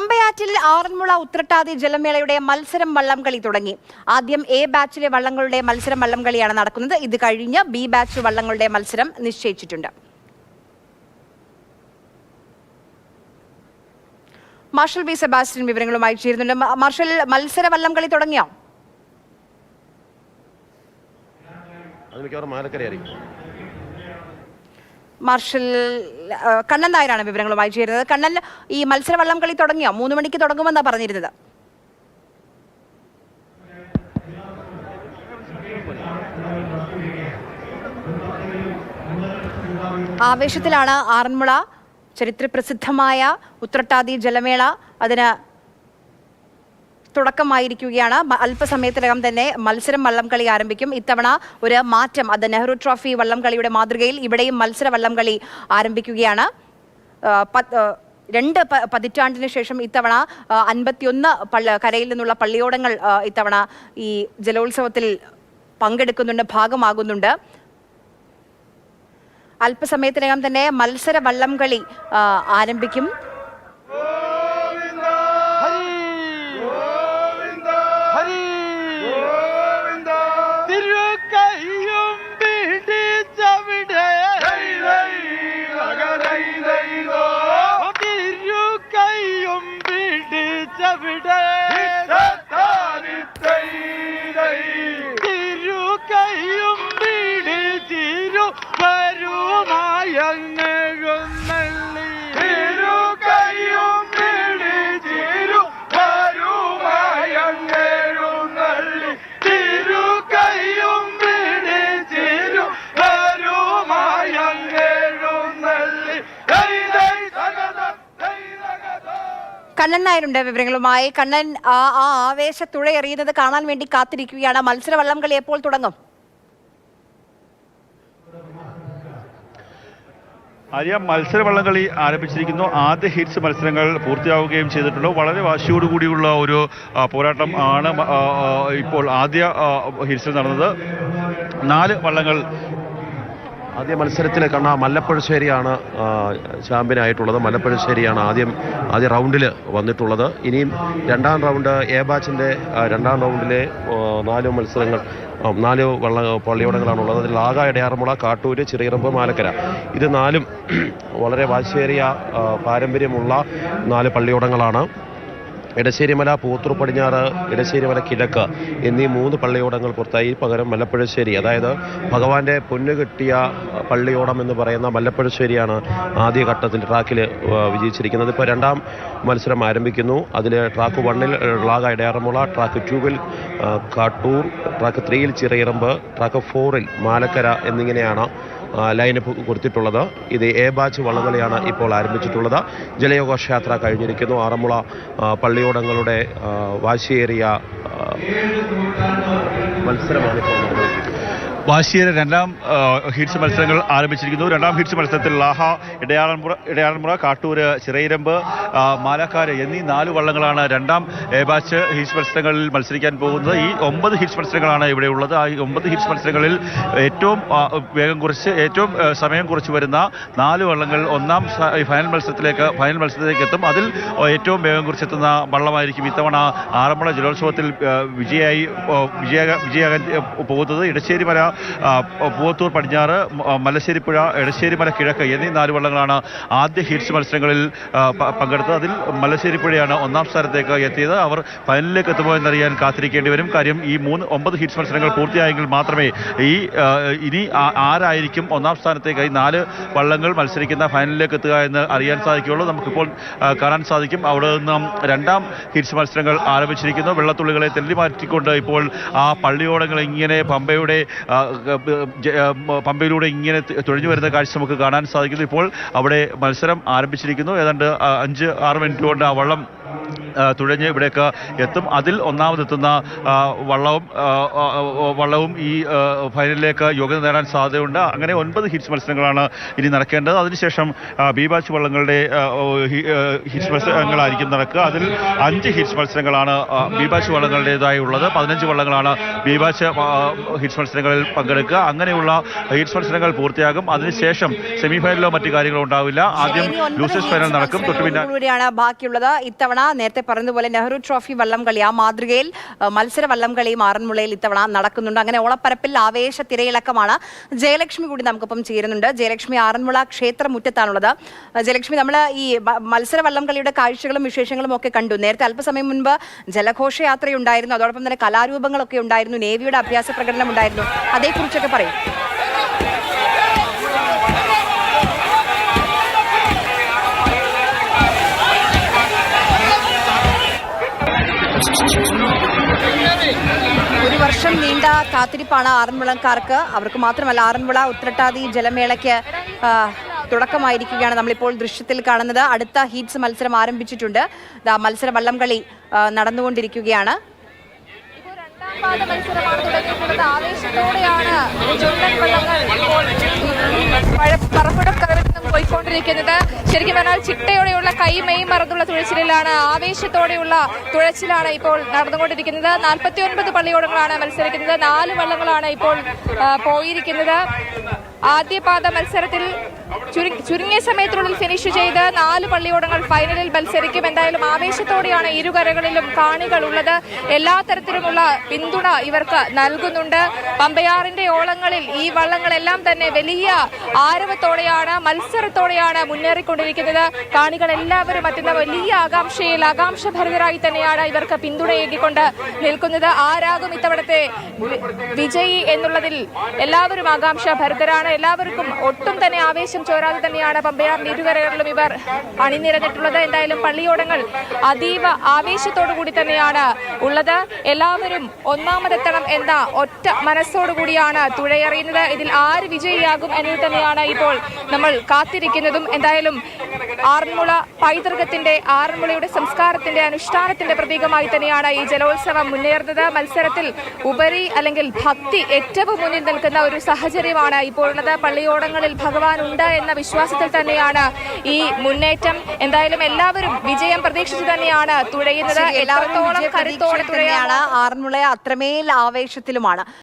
പമ്പയാറ്റിൽ ആറന്മുള ഉത്രട്ടാതി ജലമേളയുടെ മത്സരം വള്ളംകളി തുടങ്ങി. ആദ്യം എ ബാച്ചിലെ വള്ളങ്ങളുടെ മത്സരം വള്ളംകളിയാണ് നടക്കുന്നത്. ഇത് കഴിഞ്ഞ് ബി ബാച്ച് വള്ളങ്ങളുടെ മത്സരം നിശ്ചയിച്ചിട്ടുണ്ട്. മാർഷൽ ബി സെബാസ്റ്റ്യൻ വിവരങ്ങളുമായി ചേരുന്നുണ്ട്. മാർഷൽ മത്സര വള്ളംകളി തുടങ്ങിയോ? മാർഷൽ കണ്ണൻ നായരാണ് വിവരങ്ങളുമായി ചേരുന്നത്. കണ്ണൻ ഈ മത്സര വള്ളംകളി തുടങ്ങിയോ? മൂന്ന് മണിക്ക് തുടങ്ങുമെന്നാണ് പറഞ്ഞിരുന്നത്. ആവേശത്തിലാണ് ആറന്മുള. ചരിത്രപ്രസിദ്ധമായ ഉത്രട്ടാതി ജലമേള. അതിന് തുടക്കമായിരിക്കുകയാണ്. അല്പസമയത്തിനകം തന്നെ മത്സരം വള്ളംകളി ആരംഭിക്കും. ഇത്തവണ ഒരു മാറ്റം അത് നെഹ്റു ട്രോഫി വള്ളംകളിയുടെ മാതൃകയിൽ ഇവിടെയും മത്സര വള്ളംകളി ആരംഭിക്കുകയാണ്. രണ്ട് പതിറ്റാണ്ടിന് ശേഷം ഇത്തവണ അൻപത്തിയൊന്ന് പള്ള കരയിൽ നിന്നുള്ള പള്ളിയോടങ്ങൾ ഇത്തവണ ഈ ജലോത്സവത്തിൽ പങ്കെടുക്കുന്നുണ്ട് ഭാഗമാകുന്നുണ്ട്. അല്പസമയത്തിനകം തന്നെ മത്സര വള്ളംകളി ആരംഭിക്കും. കണ്ണൻ നായരുണ്ട് വിവരങ്ങളുമായി കണ്ണൻ ആ ആ ആവേശ തുഴയെറിയുന്നത് കാണാൻ വേണ്ടി കാത്തിരിക്കുകയാണ്. മത്സര വള്ളംകളി എപ്പോൾ തുടങ്ങും? ആര്യ മത്സര വള്ളംകളി ആരംഭിച്ചിരിക്കുന്നു. ആദ്യ ഹിറ്റ്സ് മത്സരങ്ങൾ പൂർത്തിയാവുകയും ചെയ്തിട്ടുണ്ട്. വളരെ വാശിയോടുകൂടിയുള്ള ഒരു പോരാട്ടം ആണ് ഇപ്പോൾ ആദ്യ ഹിറ്റ്സിൽ നടന്നത്. നാല് വള്ളങ്ങൾ ആദ്യ മത്സരത്തിൽ കണ്ട മല്ലപ്പഴശ്ശേരിയാണ് ചാമ്പ്യനായിട്ടുള്ളത്. മല്ലപ്പഴശ്ശേരിയാണ് ആദ്യം ആദ്യ റൗണ്ടിൽ വന്നിട്ടുള്ളത്. ഇനിയും രണ്ടാം റൗണ്ട് എ ബാച്ചിന്റെ രണ്ടാം റൗണ്ടിലെ നാല് മത്സരങ്ങൾ നാല് വള്ള പള്ളിയോടങ്ങളാണുള്ളത്. അതിൽ ആക ഇടയാറമുള കാട്ടൂര് ചെറിയറമ്പ് മാലക്കര. ഇത് നാലും വളരെ വാശേരിയ പാരമ്പര്യമുള്ള നാല് പള്ളിയോടങ്ങളാണ്. ഇടശ്ശേരിമല പൂത്തൂർ പടിഞ്ഞാറ് ഇടശ്ശേരിമല കിഴക്ക് എന്നീ മൂന്ന് പള്ളിയോടങ്ങൾ പുറത്തായി പകരം മല്ലപ്പുഴശ്ശേരി. അതായത് ഭഗവാന്റെ പൊന്നു കിട്ടിയ പള്ളിയോടം എന്ന് പറയുന്ന മല്ലപ്പുഴശ്ശേരിയാണ് ആദ്യഘട്ടത്തിൽ ട്രാക്കിൽ വിജയിച്ചിരിക്കുന്നത്. ഇപ്പോൾ രണ്ടാം മത്സരം ആരംഭിക്കുന്നു. അതിൽ ട്രാക്ക് വണ്ണിൽ ളാക ഇടയാറമുള ട്രാക്ക് ടൂവിൽ കാട്ടൂർ ട്രാക്ക് ത്രീയിൽ ചിറയിറമ്പ് ട്രാക്ക് ഫോറിൽ മാലക്കര എന്നിങ്ങനെയാണ് ലൈനപ്പ് കൊടുത്തിട്ടുള്ളത്. ഇത് എ ബാച്ച് വള്ളംകളിയാണ് ഇപ്പോൾ ആരംഭിച്ചിട്ടുള്ളത്. ജലയോഗോഷയാത്ര കഴിഞ്ഞിരിക്കുന്നു. ആറന്മുള പള്ളിയോടങ്ങളുടെ വാശിയേറിയ മത്സരമാണ് ഇപ്പോൾ വാശിയേറെ രണ്ടാം ഹീറ്റ്സ് മത്സരങ്ങൾ ആരംഭിച്ചിരിക്കുന്നു. രണ്ടാം ഹീറ്റ്സ് മത്സരത്തിൽ ലാഹ ഇടയാളൻമുറ ഇടയാളൻമുറ കാട്ടൂര് ചിറയിരമ്പ് മാലക്കാര് എന്നീ നാല് വള്ളങ്ങളാണ് രണ്ടാം ബാച്ച് ഹിറ്റ്സ് മത്സരങ്ങളിൽ മത്സരിക്കാൻ പോകുന്നത്. ഈ ഒമ്പത് ഹീറ്റ്സ് മത്സരങ്ങളാണ് ഇവിടെ ഉള്ളത്. ആ ഒമ്പത് ഹീറ്റ്സ് മത്സരങ്ങളിൽ ഏറ്റവും വേഗം കുറച്ച് ഏറ്റവും സമയം കുറച്ച് വരുന്ന നാല് വള്ളങ്ങൾ ഒന്നാം ഫൈനൽ മത്സരത്തിലേക്ക് ഫൈനൽ മത്സരത്തിലേക്ക് എത്തും. അതിൽ ഏറ്റവും വേഗം കുറിച്ചെത്തുന്ന വള്ളമായിരിക്കും ഇത്തവണ ആറന്മുള ജലോത്സവത്തിൽ വിജയായി വിജയ വിജയാകാൻ പോകുന്നത്. ഇടശ്ശേരി മല പൂവത്തൂർ പടിഞ്ഞാറ് മലശ്ശേരിപ്പുഴ എടശ്ശേരി മല കിഴക്ക് എന്നീ നാല് വള്ളങ്ങളാണ് ആദ്യ ഹീറ്റ്സ് മത്സരങ്ങളിൽ പങ്കെടുത്തത്. അതിൽ മലശ്ശേരിപ്പുഴയാണ് ഒന്നാം സ്ഥാനത്തേക്ക് എത്തിയത്. അവർ ഫൈനലിലേക്ക് എത്തുമോ എന്നറിയാൻ കാത്തിരിക്കേണ്ടി വരും. കാര്യം ഈ മൂന്ന് ഒമ്പത് ഹീറ്റ്സ് മത്സരങ്ങൾ പൂർത്തിയായെങ്കിൽ മാത്രമേ ഈ ഇനി ആരായിരിക്കും ഒന്നാം സ്ഥാനത്തേക്ക് ഈ നാല് വള്ളങ്ങൾ മത്സരിക്കുന്ന ഫൈനലിലേക്ക് എത്തുക എന്ന് അറിയാൻ സാധിക്കുകയുള്ളൂ. നമുക്കിപ്പോൾ കാണാൻ സാധിക്കും. അവിടെ നിന്നും രണ്ടാം ഹീറ്റ്സ് മത്സരങ്ങൾ ആരംഭിച്ചിരിക്കുന്നു. വെള്ളത്തുള്ളികളെ തെല്ലി മാറ്റിക്കൊണ്ട് ഇപ്പോൾ ആ പള്ളിയോടങ്ങൾ ഇങ്ങനെ പമ്പയുടെ പമ്പയിലൂടെ ഇങ്ങനെ തുഴഞ്ഞു വരുന്ന കാഴ്ച നമുക്ക് കാണാൻ സാധിക്കുന്നു. ഇപ്പോൾ അവിടെ മത്സരം ആരംഭിച്ചിരിക്കുന്നു. ഏതാണ്ട് അഞ്ച് ആറ് മിനിറ്റ് കൊണ്ട് ആ വള്ളം തുഴഞ്ഞ് ഇവിടേക്ക് എത്തും. അതിൽ ഒന്നാമതെത്തുന്ന വള്ളവും വള്ളവും ഈ ഫൈനലിലേക്ക് യോഗ്യത നേടാൻ സാധ്യതയുണ്ട്. അങ്ങനെ ഒൻപത് ഹിറ്റ്സ് മത്സരങ്ങളാണ് ഇനി നടക്കേണ്ടത്. അതിനുശേഷം ആ, ബി ബാച്ച് വള്ളങ്ങളുടെ ഹിറ്റ്സ് മത്സരങ്ങളായിരിക്കും നടക്കുക. അതിൽ അഞ്ച് ഹിറ്റ്സ് മത്സരങ്ങളാണ് ആ, ബി ബാച്ച് വള്ളങ്ങളുടേതായി ഉള്ളത് പതിനഞ്ച് വള്ളങ്ങളാണ് ബി ബാച്ച് ഹിറ്റ്സ് മത്സരങ്ങളിൽ പങ്കെടുക്കുക. അങ്ങനെയുള്ള ഹിറ്റ്സ് മത്സരങ്ങൾ പൂർത്തിയാകും. അതിനുശേഷം സെമിഫൈനലോ മറ്റു കാര്യങ്ങളോ ഉണ്ടാവില്ല. ആദ്യം ലൂസേഴ്സ് ഫൈനൽ നടക്കും. തൊട്ടുപിന്നാണ് ബാക്കിയുള്ളത്. ഇത്തവണ നേരത്തെ പറഞ്ഞതുപോലെ നെഹ്റു ട്രോഫി വള്ളംകളി ആ മാതൃകയിൽ മത്സര വള്ളം കളിയും ആറന്മുളയിൽ ഇത്തവണ നടക്കുന്നുണ്ട്. അങ്ങനെ ഓളപ്പരപ്പിൽ ആവേശ തിരയിളക്കമാണ് ജയലക്ഷ്മി കൂടി നമുക്കിപ്പം ചേരുന്നുണ്ട്. ജയലക്ഷ്മി ആറന്മുള ക്ഷേത്രമുറ്റത്താണുള്ളത്. ജയലക്ഷ്മി നമ്മൾ ഈ മത്സര വള്ളംകളിയുടെ കാഴ്ചകളും വിശേഷങ്ങളും ഒക്കെ കണ്ടു. നേരത്തെ അല്പസമയം മുൻപ് ജലഘോഷയാത്രയുണ്ടായിരുന്നു. അതോടൊപ്പം തന്നെ കലാരൂപങ്ങളൊക്കെ ഉണ്ടായിരുന്നു. നേവിയുടെ അഭ്യാസ പ്രകടനം ഉണ്ടായിരുന്നു. അതേക്കുറിച്ചൊക്കെ പറയും. വർഷം നീണ്ട കാത്തിരിപ്പാണ് ആറന്മുളക്കാർക്ക്. അവർക്ക് മാത്രമല്ല ആറന്മുള ഉത്രട്ടാതി ജലമേളയ്ക്ക് തുടക്കമായിരിക്കുകയാണ് നമ്മളിപ്പോൾ ദൃശ്യത്തിൽ കാണുന്നത്. അടുത്ത ഹീറ്റ്സ് മത്സരം ആരംഭിച്ചിട്ടുണ്ട്. മത്സര വള്ളംകളി നടന്നുകൊണ്ടിരിക്കുകയാണ്. ഇപ്പോൾ പോയിക്കൊണ്ടിരിക്കുന്നത്. ശരിക്കും പറഞ്ഞാൽ ചിട്ടയോടെയുള്ള കൈമയും മറന്നുള്ള തുഴച്ചിലാണ് ആവേശത്തോടെയുള്ള തുഴച്ചിലാണ് ഇപ്പോൾ നടന്നുകൊണ്ടിരിക്കുന്നത്. നാൽപ്പത്തി ഒൻപത് പള്ളിയോടങ്ങളാണ് മത്സരിക്കുന്നത്. നാല് വള്ളങ്ങളാണ് ഇപ്പോൾ പോയിരിക്കുന്നത്. ആദ്യപാദ മത്സരത്തിൽ ചുരുങ്ങിയ സമയത്തിനുള്ളിൽ ഫിനിഷ് ചെയ്ത് നാല് പള്ളിയോടങ്ങൾ ഫൈനലിൽ മത്സരിക്കും. എന്തായാലും ആവേശത്തോടെയാണ് ഇരുകരകളിലും കാണികൾ ഉള്ളത് എല്ലാ തരത്തിലുമുള്ള പിന്തുണ ഇവർക്ക് നൽകുന്നുണ്ട്. പമ്പയാറിന്റെ ഓളങ്ങളിൽ ഈ വള്ളങ്ങളെല്ലാം തന്നെ വലിയ ആരവത്തോടെയാണ് മത്സരത്തോടെയാണ് മുന്നേറിക്കൊണ്ടിരിക്കുന്നത്. കാണികൾ എല്ലാവരും അത്യന്ത വലിയ ആകാംക്ഷയിൽ ആകാംക്ഷഭരിതരായി തന്നെയാണ് ഇവർക്ക് പിന്തുണയേകിക്കൊണ്ട് നിൽക്കുന്നത്. ആരാകും ഇത്തവണത്തെ വിജയി എന്നുള്ളതിൽ എല്ലാവരും ആകാംക്ഷ ഭരിതരാണ് എല്ലാവർക്കും ഒട്ടും തന്നെ ആവേശം ചോരാതെ തന്നെയാണ് പമ്പയാർ ഇരുകരകളിലും ഇവർ അണിനിരന്നിട്ടുള്ളത്. എന്തായാലും പള്ളിയോടങ്ങൾ അതീവ ആവേശത്തോടു കൂടി തന്നെയാണ് ഉള്ളത്. എല്ലാവരും ഒന്നാമതെത്തണം എന്ന ഒറ്റ മനസ്സോടു കൂടിയാണ് തുഴയെറിയുന്നത്. ഇതിൽ ആര് വിജയിയാകും എന്നത് തന്നെയാണ് ഇപ്പോൾ നമ്മൾ കാത്തിരിക്കുന്നതും. എന്തായാലും ആറന്മുള പൈതൃകത്തിന്റെ ആറന്മുളയുടെ സംസ്കാരത്തിന്റെ അനുഷ്ഠാനത്തിന്റെ പ്രതീകമായി തന്നെയാണ് ഈ ജലോത്സവം മുന്നേറുന്നത്. മത്സരത്തിൽ ഉപരി അല്ലെങ്കിൽ ഭക്തി ഏറ്റവും മുന്നിൽ നിൽക്കുന്ന ഒരു സാഹചര്യമാണ് ഇപ്പോൾ ഉള്ളത്. പള്ളിയോടങ്ങളിൽ ഭഗവാൻ ഉണ്ട് എന്ന വിശ്വാസത്തിൽ തന്നെയാണ് ഈ മുന്നേറ്റം. എന്തായാലും എല്ലാവരും വിജയം പ്രതീക്ഷിച്ചു തന്നെയാണ് തുഴയുന്നത് എല്ലാവർക്കും എല്ലാവരും കരുത്തോടെ തുഴയാമോ ആറന്മുള അത്രമേൽ ആവേശത്തിലുമാണ്.